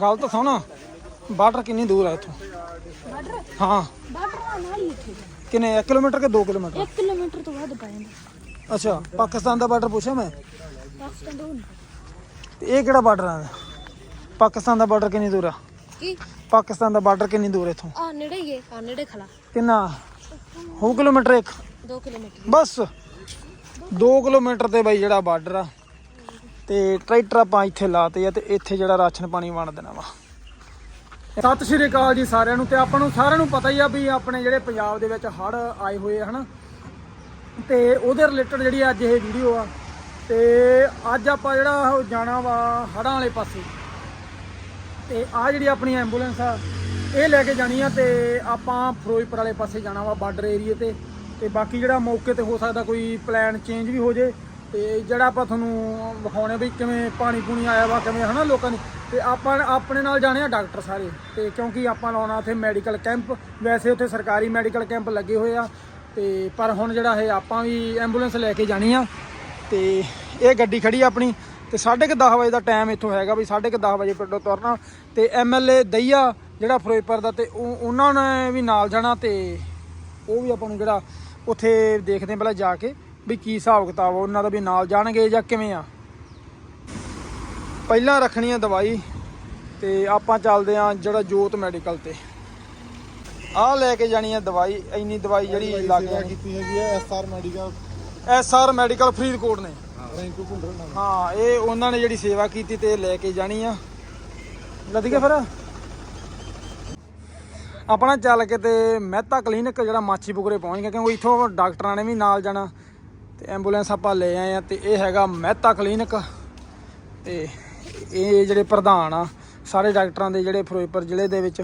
ਗੱਲ ਤਾਂ ਸੁਣ। ਬਾਰਡਰ ਕਿੰਨੀ ਦੂਰ ਹੈ ਇੱਥੋਂ। ਬਾਰਡਰ? ਹਾਂ। ਬਾਰਡਰ ਨਾਲ ਹੀ ਇੱਥੇ। ਕਿੰਨੇ 1 ਕਿਲੋਮੀਟਰ ਕਿ 2 ਕਿਲੋਮੀਟਰ? 1 ਕਿਲੋਮੀਟਰ ਤੋਂ ਵੱਧ ਪੈ ਜਾਂਦਾ ਅੱਛਾ ਪਾਕਿਸਤਾਨ ਦਾ ਬਾਰਡਰ ਪੁੱਛਿਆ ਮੈਂ? ਪਾਕਿਸਤਾਨ ਤੋਂ। ਤੇ ਇਹ ਕਿਹੜਾ ਬਾਰਡਰ ਹੈ ਪਾਕਿਸਤਾਨ ਦਾ ਬਾਰਡਰ ਕਿੰਨੀ ਦੂਰ ਆ? ਕੀ? ਪਾਕਿਸਤਾਨ ਦਾ ਬਾਰਡਰ ਕਿੰਨੀ ਦੂਰ ਹੈ ਇੱਥੋਂ? ਆ ਨੇੜੇ ਹੀ ਹੈ ਆ ਨੇੜੇ ਖਲਾ ਕਿੰਨਾ? ਹੋ ਕਿਲੋਮੀਟਰ ਇੱਕ? 2 ਕਿਲੋਮੀਟਰ। ਬਸ। 2 ਕਿਲੋਮੀਟਰ ਤੇ ਬਾਈ ਜਿਹੜਾ ਬਾਰਡਰ ਆ। ਤੇ ਟਰੈਕਟਰ ਆਪਾਂ ਇੱਥੇ ਲਾਤੇ ਆ ਤੇ ਇੱਥੇ ਜਿਹੜਾ ਰਾਸ਼ਨ ਪਾਣੀ ਵੰਡ ਦੇਣਾ ਵਾ। ਸਤਿ ਸ਼੍ਰੀ ਅਕਾਲ ਜੀ ਸਾਰਿਆਂ ਨੂੰ ਤੇ ਆਪਾਂ ਨੂੰ ਸਾਰਿਆਂ ਨੂੰ ਪਤਾ ਹੀ ਆ ਵੀ ਆਪਣੇ ਜਿਹੜੇ ਪੰਜਾਬ ਦੇ ਵਿੱਚ ਹੜ੍ਹ ਆਏ ਹੋਏ ਆ ਹਨਾ। ਤੇ ਉਹਦੇ ਰਿਲੇਟਡ ਜਿਹੜੀ ਅੱਜ ਇਹ ਵੀਡੀਓ ਆ, ਤੇ ਅੱਜ ਆਪਾਂ ਜਿਹੜਾ ਉਹ ਜਾਣਾ ਵਾ ਹੜ੍ਹਾਂ ਵਾਲੇ ਪਾਸੇ। ਤੇ ਆ ਜਿਹੜੀ ਆਪਣੀ ਐਂਬੂਲੈਂਸ ਆ, ਇਹ ਲੈ ਕੇ ਜਾਣੀ ਆ ਤੇ ਆਪਾਂ ਫਿਰੋਜ਼ਪੁਰ ਵਾਲੇ ਪਾਸੇ ਜਾਣਾ ਵਾ ਬਾਰਡਰ ਏਰੀਏ ਤੇ। ਤੇ ਬਾਕੀ ਜਿਹੜਾ ਮੌਕੇ ਤੇ ਹੋ ਸਕਦਾ ਕੋਈ ਪਲਾਨ ਚੇਂਜ ਵੀ ਹੋ ਜੇ ਤੇ ਜਿਹੜਾ ਆਪਾਂ ਤੁਹਾਨੂੰ ਵਿਖਾਉਣੇ ਵੀ ਕਿਵੇਂ ਪਾਣੀ ਪੂਣੀ ਆਇਆ ਵਾ, ਕਿਵੇਂ ਹਨਾ ਲੋਕਾਂ ਦੀ, ਤੇ ਆਪਾਂ ਆਪਣੇ ਨਾਲ ਜਾਣੇ ਆ ਡਾਕਟਰ ਸਾਰੇ। ਤੇ ਕਿਉਂਕਿ ਆਪਾਂ ਲਾਉਣਾ ਉੱਥੇ ਮੈਡੀਕਲ ਕੈਂਪ, ਵੈਸੇ ਉੱਥੇ ਸਰਕਾਰੀ ਮੈਡੀਕਲ ਕੈਂਪ ਲੱਗੇ ਹੋਏ ਆ। ਤੇ ਪਰ ਹੁਣ ਜਿਹੜਾ ਇਹ ਆਪਾਂ ਵੀ ਐਂਬੂਲੈਂਸ ਲੈ ਕੇ ਜਾਣੀ ਆ। ਤੇ ਇਹ ਗੱਡੀ ਖੜੀ ਆ ਆਪਣੀ, ਤੇ 10:30 ਵਜੇ ਦਾ ਟਾਈਮ ਇੱਥੋਂ ਹੈਗਾ ਵੀ 10:30 ਵਜੇ ਪਿੰਡੋਂ ਤੁਰਨਾ। ਤੇ ਐਮਐਲਏ ਦਈਆ ਜਿਹੜਾ ਫਿਰੋਜ਼ਪੁਰ ਦਾ, ਤੇ ਉਹਨਾਂ ਨੇ ਵੀ ਨਾਲ ਜਾਣਾ ਤੇ ਉਹ ਵੀ ਆਪਾਂ ਨੂੰ ਜਿਹੜਾ ਉੱਥੇ ਦੇਖਦੇ ਪਹਿਲਾਂ ਜਾ ਕੇ। ਵੀ ਕੀ ਹਿਸਾਬ ਕਿਤਾਬ ਆ ਉਹਨਾਂ ਦਾ ਵੀ ਨਾਲ ਜਾਣਗੇ ਜਾਂ ਕਿਵੇਂ ਆ। ਪਹਿਲਾਂ ਰੱਖਣੀ ਆ ਦਵਾਈ ਤੇ ਆਪਾਂ ਚੱਲਦੇ ਆ ਜਿਹੜਾ ਜੋਤ ਮੈਡੀਕਲ ਤੇ। ਆਹ ਲੈ ਕੇ ਜਾਣੀ ਆ ਦਵਾਈ ਇੰਨੀ ਦਵਾਈ ਜਿਹੜੀ ਲੱਗ ਸੇਵਾ ਜਾਣੀ। ਕੀਤੀ ਹੈਗੀ ਹੈ SR medical. SR medical Faridkot ਨੇ। ਰੈਂਕੂ ਭੁੰਡਰ ਨਾਮ ਹਾਂ ਇਹ ਉਹਨਾਂ ਨੇ ਜਿਹੜੀ ਸੇਵਾ ਕੀਤੀ ਤੇ ਲੈ ਕੇ ਜਾਣੀ ਆ। ਲੱਦ ਕੇ ਫਿਰ? ਆਪਣਾ ਚੱਲ ਕੇ ਤੇ ਮਹਿਤਾ ਕਲੀਨਿਕ ਜਿਹੜਾ ਮਾਛੀ ਪੁਕਰੇ ਪਹੁੰਚ ਗਿਆ ਕਿਉਂਕਿ ਇੱਥੋਂ ਡਾਕਟਰਾਂ ਨੇ ਵੀ ਨਾਲ ਜਾਣਾ। ਤੇ ਐਂਬੂਲੈਂਸ ਆਪਾਂ ਲੈ ਆਏ ਆ ਤੇ ਇਹ ਹੈਗਾ ਮਹਿਤਾ ਕਲੀਨਿਕ ਤੇ ਇਹ ਜਿਹੜੇ ਪ੍ਰਧਾਨ ਆ, ਸਾਰੇ ਡਾਕਟਰਾਂ ਦੇ ਜਿਹੜੇ ਫਿਰੋਜ਼ਪੁਰ ਜ਼ਿਲ੍ਹੇ ਦੇ ਵਿੱਚ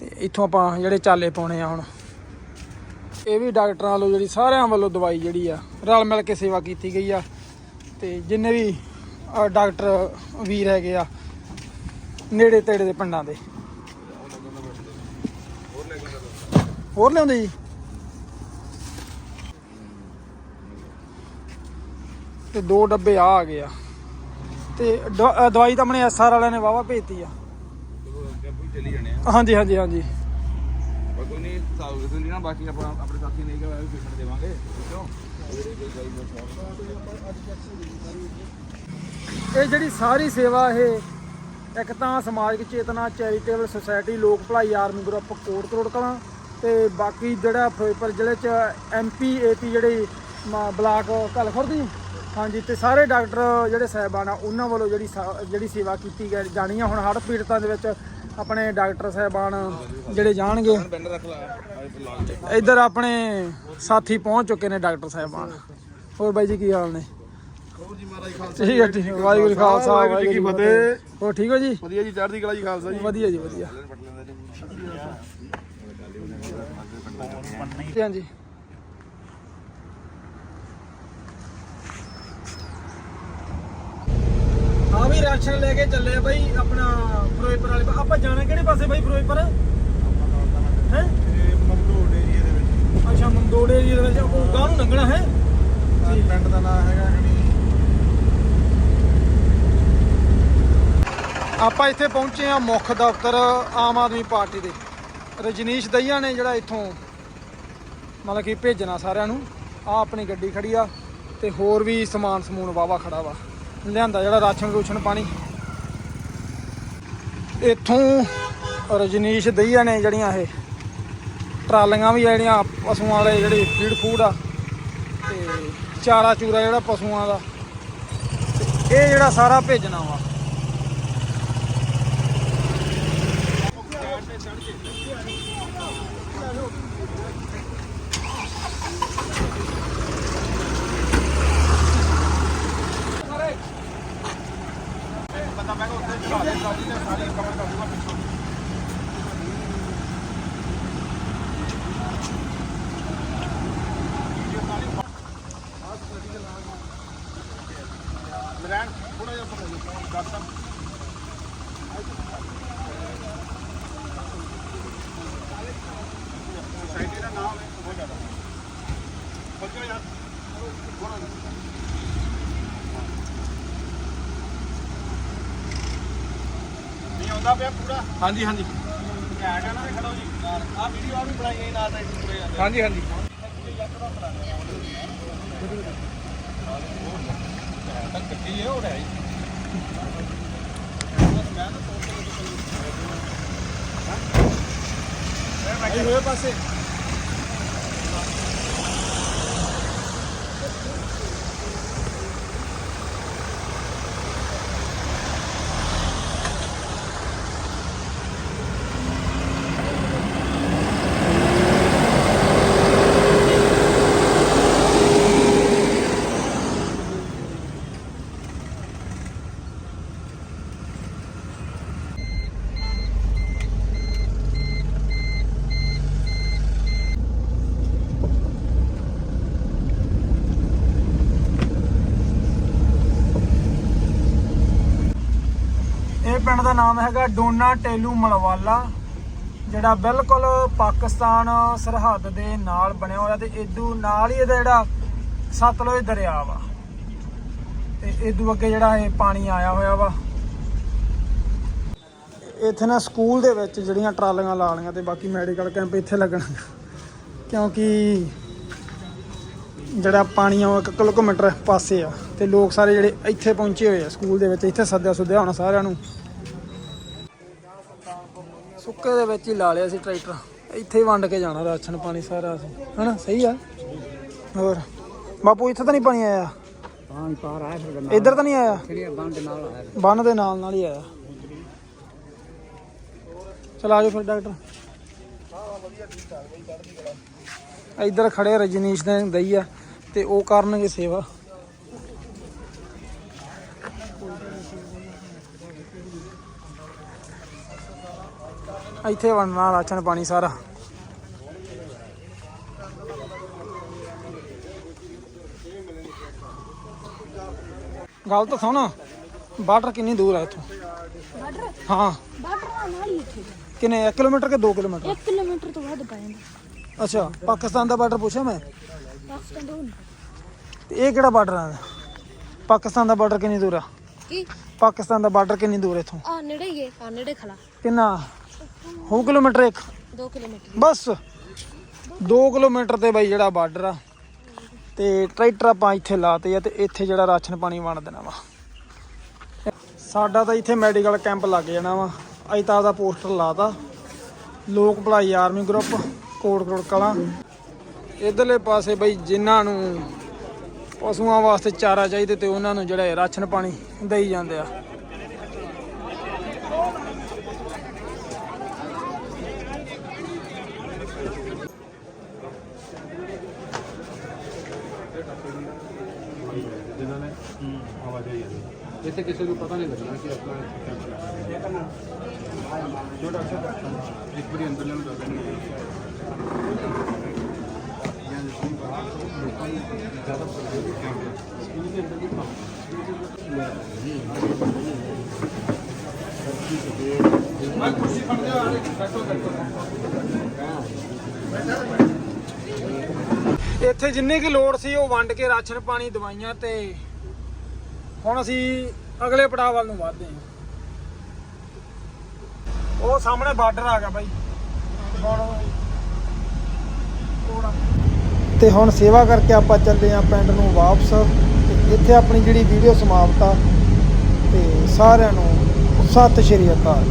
ਤੇ ਇੱਥੋਂ ਆਪਾਂ ਜਿਹੜੇ ਚਾਲੇ ਪਾਉਣੇ ਆ ਹੁਣ। ਇਹ ਵੀ ਡਾਕਟਰਾਂ ਵੱਲੋਂ ਜਿਹੜੀ ਸਾਰਿਆਂ ਵੱਲੋਂ ਦਵਾਈ ਜਿਹੜੀ ਆ, ਰਲ ਮਿਲ ਕੇ ਸੇਵਾ ਕੀਤੀ ਗਈ ਆ ਤੇ ਜਿੰਨੇ ਵੀ ਡਾਕਟਰ ਵੀਰ ਹੈਗੇ ਆ, ਨੇੜੇ ਤੇੜੇ ਦੇ ਪਿੰਡਾਂ ਦੇ। ਹੋਰ ਲਿਆਉਂਦੇ ਜੀ? ਤੇ ਦੋ ਡੱਬੇ ਆ ਆ ਗਏ ਆ। ਤੇ ਦ- ਅ, ਦਵਾਈ ਤਾਂ ਆਪਣੇ ਐਸਆਰ ਵਾਲਿਆਂ ਨੇ ਵਾਵਾ ਭੇਜਤੀ ਆ। ਚੱਲੀ ਜਾਣੇ ਆ। ਹਾਂਜੀ ਹਾਂਜੀ ਹਾਂਜੀ। ਪਰ ਕੋਈ ਨਹੀਂ ਸਾਊ ਕਿਸੇ ਨਹੀਂ ਨਾ ਬਾਕੀ ਆਪਾਂ ਆਪਣੇ ਸਾਥੀ ਨਹੀਂ ਕਿ ਵੀ ਪੇਸ਼ੈਂਟ ਦੇਵਾਂਗੇ ਕਿਉਂ ਇਹ ਜਿਹੜੀ ਸਾਰੀ ਸੇਵਾ ਇਹ ਇੱਕ ਤਾਂ ਸਮਾਜਿਕ ਚੇਤਨਾ ਚੈਰੀਟੇਬਲ ਸੁਸਾਇਟੀ ਲੋਕ ਭਲਾਈ ਆਰਮੀ ਗਰੁੱਪ ਕੋਟ ਕਰੋੜ ਕਲਾਂ ਤੇ ਬਾਕੀ ਜਿਹੜਾ ਫਿਰੋਜ਼ਪੁਰ ਜ਼ਿਲ੍ਹੇ ਚ ਐਮਪੀ ਏਪੀ ਜਿਹੜੇ ਮ- ਬਲਾਕ ਘਲਖੁਰ ਦੀ ਹਾਂਜੀ ਤੇ ਸਾਰੇ ਡਾਕਟਰ ਜਿਹੜੇ ਸਾਹਿਬਾਨ ਆ ਉਹਨਾਂ ਵੱਲੋਂ ਜਿਹੜੀ ਜਿਹੜੀ ਸੇਵਾ ਕੀਤੀ ਗਈ ਜਾਣੀ ਆ। ਹੁਣ ਹੜ੍ਹ ਪੀੜਤਾਂ ਦੇ ਵਿੱਚ ਆਪਣੇ ਡਾਕਟਰ ਸਾਹਿਬਾਨ ਜਿਹੜੇ ਜਾਣਗੇ ਇੱਧਰ ਆਪਣੇ ਸਾਥੀ ਪਹੁੰਚ ਚੁੱਕੇ ਨੇ ਡਾਕਟਰ ਸਾਹਿਬਾਨ। ਹੋਰ ਬਾਈ ਜੀ ਕੀ ਹਾਲ ਨੇ? ਠੀਕ ਹੈ ਠੀਕ ਹੈ ਵਾਹਿਗੁਰੂ ਖਾਲਸਾ ਵਾਹਿਗੁਰੂ ਜੀ ਕੀ ਫਤਿਹ। ਹੋਰ ਠੀਕ ਹੋ ਜੀ? ਵਧੀਆ ਜੀ ਚੜ੍ਹਦੀ ਕਲਾ ਜੀ ਖਾਲਸਾ ਜੀ। ਵਧੀਆ ਜੀ ਵਧੀਆ। ਹਾਂਜੀ। ਹਾਂ ਵੀ ਰਾਸ਼ਨ ਲੈ ਕੇ ਚੱਲੇ ਆ ਬਾਈ ਆਪਣਾ ਫਿਰੋਜ਼ਪੁਰ ਵਾਲੇ ਪਾ- ਆਪਾਂ ਜਾਣਾ ਕਿਹੜੇ ਪਾਸੇ ਬਾਈ ਫਿਰੋਜ਼ਪੁਰ? ਹੈ? ਇਹ ਮੰਦੋੜ ਏਰੀਆ ਦੇ ਵਿੱਚ ਅੱਛਾ ਮੰਦੋੜ ਏਰੀਆ ਦੇ ਵਿੱਚ। ਉਹ ਗਾਂ ਨੂੰ ਲੰਘਣਾ ਹੈ? ਪਿੰਡ ਦਾ ਨਾਮ ਹੈਗਾ ਜਣੀ ਆਪਾਂ ਇੱਥੇ ਪਹੁੰਚੇ ਆ ਮੁੱਖ ਦਫ਼ਤਰ ਆਮ ਆਦਮੀ ਪਾਰਟੀ ਦੇ। ਰਜਨੀਸ਼ ਦਈਆ ਨੇ ਜਿਹੜਾ ਇੱਥੋਂ ਮਤਲਬ ਕਿ ਭੇਜਣਾ ਸਾਰਿਆਂ ਨੂੰ। ਆ ਆਪਣੀ ਗੱਡੀ ਖੜੀ ਆ ਤੇ ਹੋਰ ਵੀ ਸਮਾਨ ਸਮੂਨ ਵਾਵਾ ਖੜਾ ਵਾ। ਲਿਆਂਦਾ ਜਿਹੜਾ ਰਾਸ਼ਨ ਰੂਸ਼ਨ ਪਾਣੀ। ਇੱਥੋਂ ਰਜਨੀਸ਼ ਦਈਆ ਨੇ ਜਿਹੜੀਆਂ ਇਹ ਟਰਾਲੀਆਂ ਵੀ ਜਿਹੜੀਆਂ ਪਸ਼ੂਆਂ ਵਾਲੇ ਜਿਹੜੇ ਫੀਡ ਫੂਡ ਆ, ਤੇ ਚਾਰਾ ਚੂਰਾ ਜਿਹੜਾ ਪਸ਼ੂਆਂ ਦਾ ਇਹ ਜਿਹੜਾ ਸਾਰਾ ਭੇਜਣਾ ਵਾ ਮਰੈਣ ਥੋੜਾ ਜਿਹਾ ਪਤਾ ਨਹੀਂ ਡਾਕਟਰ ਸਾਹਿਬ ਸਾਈਡ ਦਾ ਨਾਮ ਹੈ ਬਹੁਤ ਜ਼ਿਆਦਾ ਬੱਚੋ ਯਾਰ ਥੋੜਾ ਨਹੀਂ ਆਉਂਦਾ ਪਿਆ ਪੂਰਾ? ਹਾਂਜੀ ਹਾਂਜੀ। ਘੈਂਟ ਆ ਨਾ ਖੜੋ ਜੀ। ਆ ਵੀਡੀਓ ਆ ਵੀ ਬਣਾਈ ਨਾਲ ਤਾਂ ਪੂਰੇ ਜਾਂਦੇ ਹਾਂਜੀ ਹਾਂਜੀ। ਕੱਟੀ ਹੈ ਉਹ ਹੈ ਭਾਈ ਹੋਏ ਪਾਸੇ। ਪਿੰਡ ਦਾ ਨਾਮ ਹੈਗਾ ਡੋਨਾ ਟੇਲੂ ਮਲਵਾਲਾ, ਜਿਹੜਾ ਬਿਲਕੁਲ ਪਾਕਿਸਤਾਨ ਸਰਹੱਦ ਦੇ ਨਾਲ ਬਣਿਆ ਹੋਇਆ ਤੇ ਇਦੂ ਨਾਲ ਹੀ ਇਹਦਾ ਜਿਹੜਾ ਸਤਲੁਜ ਦਰਿਆ ਵਾ। ਤੇ ਇਦੂ ਅੱਗੇ ਜਿਹੜਾ ਇਹ ਪਾਣੀ ਆਇਆ ਹੋਇਆ ਵਾ। ਇੱਥੇ ਨਾ ਸਕੂਲ ਦੇ ਵਿੱਚ ਜਿਹੜੀਆਂ ਟਰਾਲੀਆਂ ਲਾ ਲੀਆਂ ਤੇ ਬਾਕੀ ਮੈਡੀਕਲ ਕੈਂਪ ਇੱਥੇ ਲੱਗਣਾ ਕਿਉਂਕਿ ਜਿਹੜਾ ਪਾਣੀ ਆ ਉਹ ਇੱਕ ਕਿਲੋਮੀਟਰ ਪਾਸੇ ਆ ਤੇ ਲੋਕ ਸਾਰੇ ਜਿਹੜੇ ਇੱਥੇ ਪਹੁੰਚੇ ਹੋਏ ਆ ਸਕੂਲ ਦੇ ਵਿੱਚ, ਇੱਥੇ ਸੱਦਿਆ ਸੁੱਦਿਆ ਹੋਣਾ ਸਾਰਿਆਂ ਨੂੰ। ਸੁੱਕੇ ਦੇ ਵਿੱਚ ਹੀ ਲਾ ਲਿਆ ਸੀ ਟਰੈਕਟਰ। ਇੱਥੇ ਹੀ ਵੰਡ ਕੇ ਜਾਣਾ ਰਾਸ਼ਨ ਪਾਣੀ ਸਾਰਾ ਅਸੀਂ। ਹਨਾ? ਸਹੀ ਆ? ਹੋਰ? ਬਾਪੂ ਇੱਥੇ ਤਾਂ ਨਹੀਂ ਪਾਣੀ ਆਇਆ? ਪਾਣੀ ਪਾਰ ਆਇਆ ਫਿਰ ਇੱਧਰ ਤਾਂ ਨਹੀਂ ਆਇਆ? ਨਾਲ ਬੰਨ ਦੇ ਨਾਲ ਨਾਲ ਹੀ ਆਇਆ। ਚਲ ਆਜੋ ਫਿਰ ਡਾਕਟਰ। ਇੱਧਰ ਖੜੇ ਰਜਨੀਸ਼ ਦੇ ਦਈ ਆ ਤੇ ਉਹ ਕਰਨਗੇ ਸੇਵਾ। ਇੱਥੇ ਵੰਡਣਾ ਰਾਸ਼ਨ ਪਾਣੀ ਸਾਰਾ। ਗੱਲ ਤਾਂ ਸੁਣ ਬਾਰਡਰ ਕਿੰਨੀ ਦੂਰ ਹੈ ਇੱਥੋਂ। ਬਾਰਡਰ? ਹਾਂ। ਬਾਰਡਰ ਨਾਲ ਹੀ ਇੱਥੇ। ਕਿੰਨੇ 1 ਕਿਲੋਮੀਟਰ ਕਿ 2 ਕਿਲੋਮੀਟਰ? 1 ਕਿਲੋਮੀਟਰ ਤੋਂ ਵੱਧ ਪੈ ਜਾਂਦਾ ਅੱਛਾ ਪਾਕਿਸਤਾਨ ਦਾ ਬਾਰਡਰ ਪੁੱਛਿਆ ਮੈਂ? ਪਾਕਿਸਤਾਨ ਤੋਂ ਤੇ ਇਹ ਕਿਹੜਾ ਬਾਰਡਰ ਆ? ਪਾਕਿਸਤਾਨ ਦਾ ਬਾਰਡਰ ਕਿੰਨੀ ਦੂਰ ਆ? ਕੀ? ਪਾਕਿਸਤਾਨ ਦਾ ਬਾਰਡਰ ਕਿੰਨੀ ਦੂਰ ਹੈ ਇੱਥੋਂ? ਆ ਨੇੜੇ ਹੀ ਹੈ ਆ ਨੇੜੇ ਖਲਾ। ਕਿੰਨਾ? ਹੋ ਕਿਲੋਮੀਟਰ ਇੱਕ? 2 ਕਿਲੋਮੀਟਰ। ਬਸ। 2 ਕਿਲੋਮੀਟਰ ਤੇ ਬਾਈ ਜਿਹੜਾ ਬਾਰਡਰ ਆ। ਤੇ ਟਰੈਕਟਰ ਆਪਾਂ ਇੱਥੇ ਲਾਤੇ ਆ ਤੇ ਇੱਥੇ ਜਿਹੜਾ ਰਾਸ਼ਨ ਪਾਣੀ ਵੰਡ ਦੇਣਾ ਵਾ। ਸਾਡਾ ਤਾਂ ਇੱਥੇ ਮੈਡੀਕਲ ਕੈਂਪ ਲੱਗ ਜਾਣਾ ਵਾ। ਅਸੀਂ ਤਾਂ ਆਪਦਾ ਪੋਸਟਰ ਲਾਤਾ। ਲੋਕ ਭਲਾਈ ਆਰਮੀ ਗਰੁੱਪ ਕੋਟ ਕੋਟ ਕਲਾਂ। ਇਧਰਲੇ ਪਾਸੇ ਬਈ ਜਿਨ੍ਹਾਂ ਨੂੰ ਪਸ਼ੂਆਂ ਵਾਸਤੇ ਚਾਰਾ ਚਾਹੀਦੇ ਤੇ ਉਹਨਾਂ ਨੂੰ ਜਿਹੜਾ ਰਾਸ਼ਨ ਪਾਣੀ ਦੇਈ ਜਾਂਦੇ ਆ। ਇੱਥੇ ਕਿਸੇ ਨੂੰ ਪਤਾ ਨਹੀਂ ਲੱਗਣਾ ਕਿ ਆਪਣਾ ਜੋ ਡਾਕਟਰ ਇੱਕ ਵਾਰੀ ਅੰਦਰ ਲੈਣ ਦਾ ਇੱਥੇ ਜਿੰਨੇ ਕੀ ਲੋੜ ਸੀ ਉਹ ਵੰਡ ਕੇ ਰਾਸ਼ਨ ਪਾਣੀ ਦਵਾਈਆਂ ਤੇ ਹੁਣ ਅਸੀਂ ਅਗਲੇ ਪੜਾਅ ਵੱਲ ਨੂੰ ਵਧਦੇ ਹਾਂ। ਉਹ ਸਾਹਮਣੇ ਬਾਰਡਰ ਆ ਗਿਆ ਬਾਈ। ਤੇ ਹੁਣ ਸੇਵਾ ਕਰਕੇ ਆਪਾਂ ਚੱਲੇ ਆ ਪਿੰਡ ਨੂੰ ਵਾਪਸ। ਤੇ ਇੱਥੇ ਆਪਣੀ ਜਿਹੜੀ ਵੀਡੀਓ ਸਮਾਪਤ ਆ। ਤੇ ਸਾਰਿਆਂ ਨੂੰ ਸਤਿ ਸ਼੍ਰੀ ਅਕਾਲ।